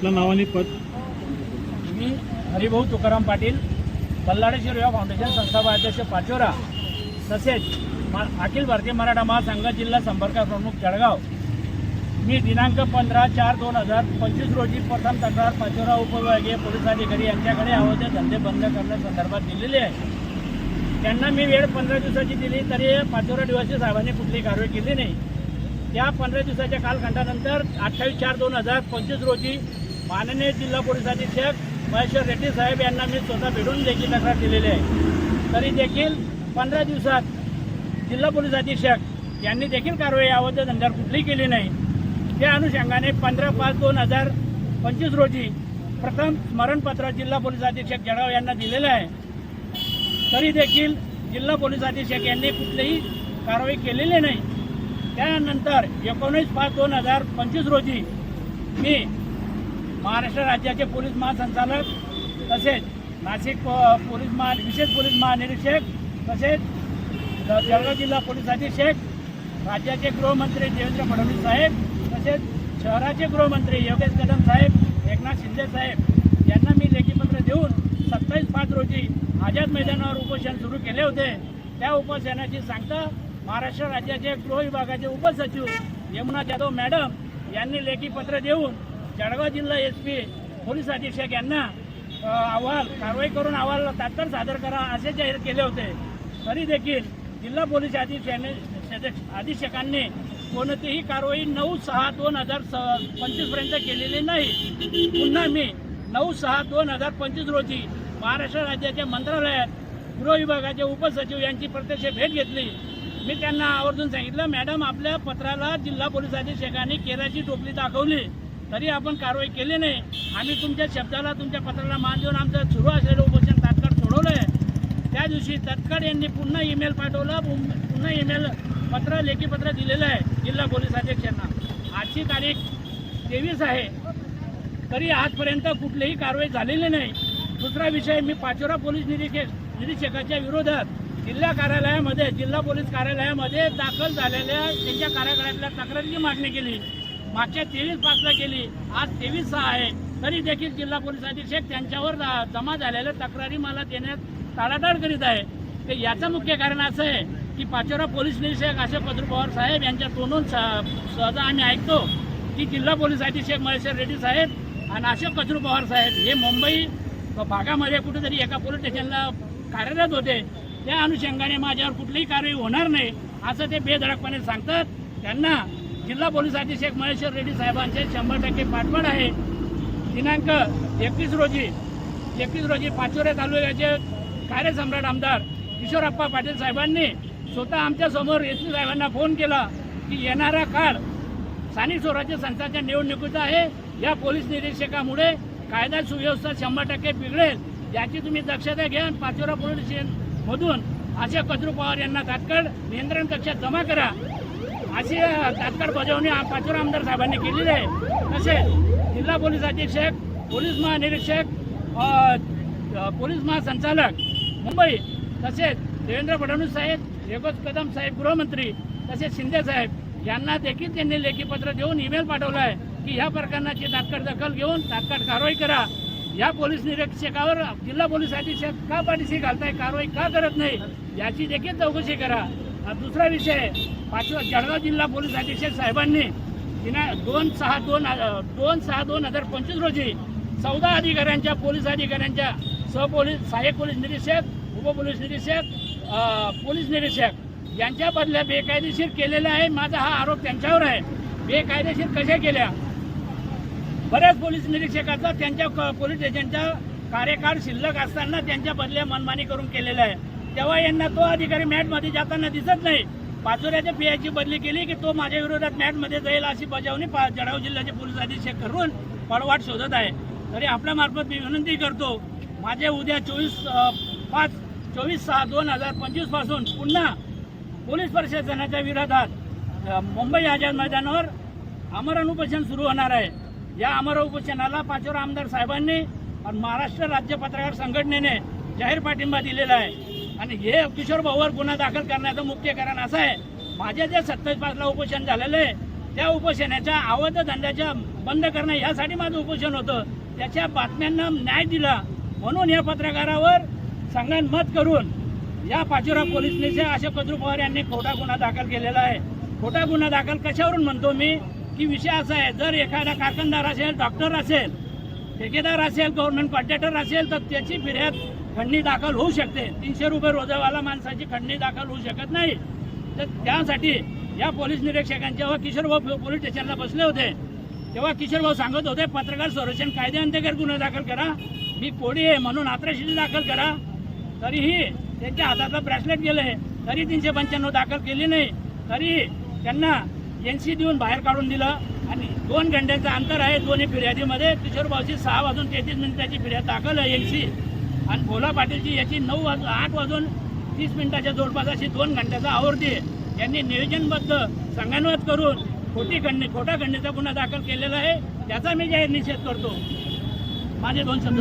आपलं नाव आणि पद? मी हरिभाऊ तुकाराम पाटील बल्लाळे युवा फाउंडेशन संस्थापक अध्यक्ष पाचोरा तसेच मा अखिल भारतीय मराठा महासंघ जिल्हा संपर्क प्रमुख जळगाव. मी दिनांक पंधरा चार दोन हजार पंचवीस रोजी प्रथम तक्रार पाचोरा उपविभागीय पोलीस अधिकारी यांच्याकडे अवैध धंदे बंद करण्यासंदर्भात दिलेली आहे. त्यांना मी वेळ पंधरा दिवसाची दिली तरी पाचोरा निवासी साहेबांनी कुठली कारवाई केली नाही. त्या पंधरा दिवसाच्या कालखंडानंतर अठ्ठावीस चार दोन हजार पंचवीस रोजी माननीय जिल्हा पोलीस अधीक्षक महेश्वर रेड्डी साहेब यांना मी स्वतः भेटून देखील तक्रार दिलेली आहे. तरी देखील पंधरा दिवसात जिल्हा पोलीस अधीक्षक यांनी देखील कारवाई याबद्दल धंद्यावर कुठलीही केली नाही. त्या अनुषंगाने पंधरा पाच दोन हजार पंचवीस रोजी प्रथम स्मरणपत्र जिल्हा पोलीस अधीक्षक जळगाव यांना दिलेलं आहे. तरी देखील जिल्हा पोलीस अधीक्षक यांनी कुठलीही कारवाई केलेली नाही. त्यानंतर एकोणीस पाच दोन हजार पंचवीस रोजी मी महाराष्ट्र राज्याचे पोलीस महासंचालक तसेच नाशिक प- पोलीस महा विशेष पोलीस महानिरीक्षक तसेच जळगाव जिल्हा पोलीस अधीक्षक राज्याचे गृहमंत्री देवेंद्र फडणवीस साहेब तसेच शहराचे गृहमंत्री योगेश कदम साहेब एकनाथ शिंदे साहेब यांना मी लेखीपत्र देऊन सत्तावीस पाच रोजी आझाद मैदानावर उपोषण सुरू केले होते. त्या उपोषणाची सांगता महाराष्ट्र राज्याचे गृह विभागाचे उपसचिव यमुना जाधव मॅडम यांनी लेखीपत्र देऊन जळगाव जिल्हा एस पी पोलीस अधीक्षक यांना अहवाल कारवाई करून अहवाल तात्काळ सादर करा असे जाहीर केले होते. तरी देखील जिल्हा पोलीस अधीक्षकाने अधीक्षकांनी कोणतीही कारवाई नऊ सहा दोन हजार स पंचवीसपर्यंत केलेली नाही. पुन्हा मी नऊ सहा दोन हजार पंचवीस रोजी महाराष्ट्र राज्याच्या मंत्रालयात गृह विभागाचे उपसचिव यांची प्रत्यक्ष भेट घेतली. मी त्यांना आवर्जून सांगितलं मॅडम आपल्या पत्राला जिल्हा पोलीस अधीक्षकांनी केराची टोपली दाखवली. तरी आपण कारवाई केली नाही. आम्ही तुमच्या शब्दाला तुमच्या पत्राला मान देऊन आमचं सुरू असलेलं उपोषण तात्काळ सोडवलं आहे त्या दिवशी तत्काळ यांनी पुन्हा ईमेल पाठवला पुन्हा ईमेल पत्र लेखी पत्र दिलेलं आहे जिल्हा पोलीस अधीक्षकांना. आजची तारीख तेवीस आहे. तरी आजपर्यंत कुठलीही कारवाई झालेली नाही. दुसरा विषय मी पाचोरा पोलीस निरीक्षक निरीक्षकाच्या विरोधात जिल्हा कार्यालयामध्ये जिल्हा पोलीस कार्यालयामध्ये दाखल झालेल्या त्यांच्या कार्यालयातल्या तक्रारीची मागणी केली. मागच्या तेवीस पाचला केली. आज तेवीस सहा आहे. तरी देखील जिल्हा पोलीस अधीक्षक त्यांच्यावर जा- जमा झालेल्या तक्रारी मला देण्यात टाळाटाळ करीत आहे. तर याचं मुख्य कारण असं आहे की पाचोरा पोलीस निरीक्षक अशोक कद्रू पवार साहेब यांच्या तोंडून सहजा आम्ही ऐकतो की जिल्हा पोलीस अधीक्षक महेश्वर रेड्डी साहेब आणि अशोक कचरू पवार साहेब हे मुंबई भागामध्ये कुठेतरी एका पोलीस स्टेशनला कार्यरत होते. त्या अनुषंगाने माझ्यावर कुठलीही कारवाई होणार नाही असं ते बेधडकपणे सांगतात. त्यांना जिल्हा पोलीस अधीक्षक महेश्वर रेड्डी साहेबांचे शंभर टक्के पाठबळ आहे. दिनांक एकवीस रोजी एकवीस रोजी पाचोरे तालुक्याचे कार्यसम्राट आमदार किशोरप्पा पाटील साहेबांनी स्वतः आमच्यासमोर एस पी साहेबांना फोन केला की येणारा काळ स्थानिक स्वराज्य संस्थांच्या निवडणुकीचा आहे. या पोलीस निरीक्षकामुळे कायदा सुव्यवस्था शंभर टक्के बिघडेल याची तुम्ही दक्षता घ्या. पाचोरा पोलीस स्टेशन मधून अशा कचरू पवार यांना तात्काळ नियंत्रण कक्षात जमा करा. अशी तात्काळ बजावणी पाचोरा आमदार साहेबांनी केलेली आहे. तसेच जिल्हा पोलीस अधीक्षक पोलीस महानिरीक्षक पोलीस महासंचालक मुंबई तसेच देवेंद्र फडणवीस साहेब योगेश कदम साहेब गृहमंत्री तसेच शिंदे साहेब यांना देखील त्यांनी लेखीपत्र देऊन ईमेल पाठवला आहे की ह्या प्रकरणाची तात्काळ दखल घेऊन तात्काळ कारवाई करा. या पोलीस निरीक्षकावर जिल्हा पोलीस अधीक्षक का पाठीशी घालताय कारवाई का करत नाही याची देखील चौकशी करा. दुसरा विषय पाचवा जळगाव जिल्हा पोलीस अधीक्षक साहेबांनी दिना दोन सहा दोन दोन सहा दोन हजार पंचवीस रोजी चौदा अधिकाऱ्यांच्या पोलीस अधिकाऱ्यांच्या सहपोलीस सहाय्यक पोलीस निरीक्षक उपपोलीस निरीक्षक पोलीस निरीक्षक यांच्या बदल्या बेकायदेशीर केलेला आहे. माझा हा आरोप त्यांच्यावर आहे. बेकायदेशीर कशा केल्या? बऱ्याच पोलीस निरीक्षकाचा त्यांच्या क- पोलीस स्टेशनचा कार्यकाळ शिल्लक असताना त्यांच्या बदल्या मनमानी करून केलेला आहे. तेव्हा यांना तो अधिकारी मॅटमध्ये जाताना दिसत नाही. पाचोऱ्याच्या पीआयची बदली केली की तो माझ्या विरोधात मॅटमध्ये जाईल अशी बजावणी पा जळगाव जिल्ह्याचे पोलीस अधीक्षक करून पळवाट शोधत आहे. तरी आपल्यामार्फत मी विनंती करतो माझे उद्या चोवीस पाच चोवीस सहा दोन हजार पंचवीसपासून पुन्हा पोलीस प्रशासनाच्या विरोधात मुंबई आझाद मैदानावर आमरण उपोषण सुरू होणार आहे. या आमरण उपोषणाला पाचोरा आमदार साहेबांनी आणि महाराष्ट्र राज्य पत्रकार संघटनेने जाहीर पाठिंबा दिलेला आहे. आणि हे किशोर भाऊवर गुन्हा दाखल करण्याचं मुख्य कारण असं आहे. माझ्या जे सत्तावीस पाचला उपोषण झालेलं आहे त्या उपोषणाच्या अवैध धंद्याच्या बंद करणं यासाठी माझं उपोषण होतं. त्याच्या बातम्यांना न्याय दिला. म्हणून या पत्रकारावर संज्ञान मत करून या पाचोरा पोलीस स्टेशन अशोक कजरू पवार यांनी खोटा गुन्हा दाखल केलेला आहे. खोटा गुन्हा दाखल कशावरून म्हणतो मी? की विषय असा आहे जर एखादा कारखानदार असेल डॉक्टर असेल ठेकेदार असेल गव्हर्नमेंट कॉन्ट्रॅक्टर असेल तर त्याची फिर्याद खंडणी दाखल होऊ शकते. तीनशे रुपये रोजावाला माणसाची खंडणी दाखल होऊ शकत नाही. तर त्यासाठी या पोलीस निरीक्षकांचे जेव्हा किशोरभाऊ पोलीस स्टेशनला बसले होते. तेव्हा किशोरभाऊ सांगत होते पत्रकार संरक्षण कायद्याअंतर्गत गुन्हा दाखल करा. मी कोडी आहे म्हणून आत्रशिली दाखल करा. तरीही त्यांच्या हातातलं ब्रॅसलेट गेलंय तरी तीनशे पंच्याण्णव दाखल केली नाही. तरी त्यांना एन सी देऊन बाहेर काढून दिलं. आणि दोन घंट्याचं अंतर आहे दोन्ही फिर्यादीमध्ये. किशोरभाऊची सहा वाजून तेहतीस मिनिटाची फिर्याद दाखल आहे एन सी आणि भोला पाटीलची याची नऊ वाज आठ वाजून तीस मिनिटाच्या जवळपास अशी दोन घंट्याचा आवर्ती आहे. यांनी नियोजनबद्ध संगनमत करून खोटी खंडणी खोटा खंडणीचा गुन्हा दाखल केलेला आहे. त्याचा मी जाहीर निषेध करतो. माझे दोन शब्द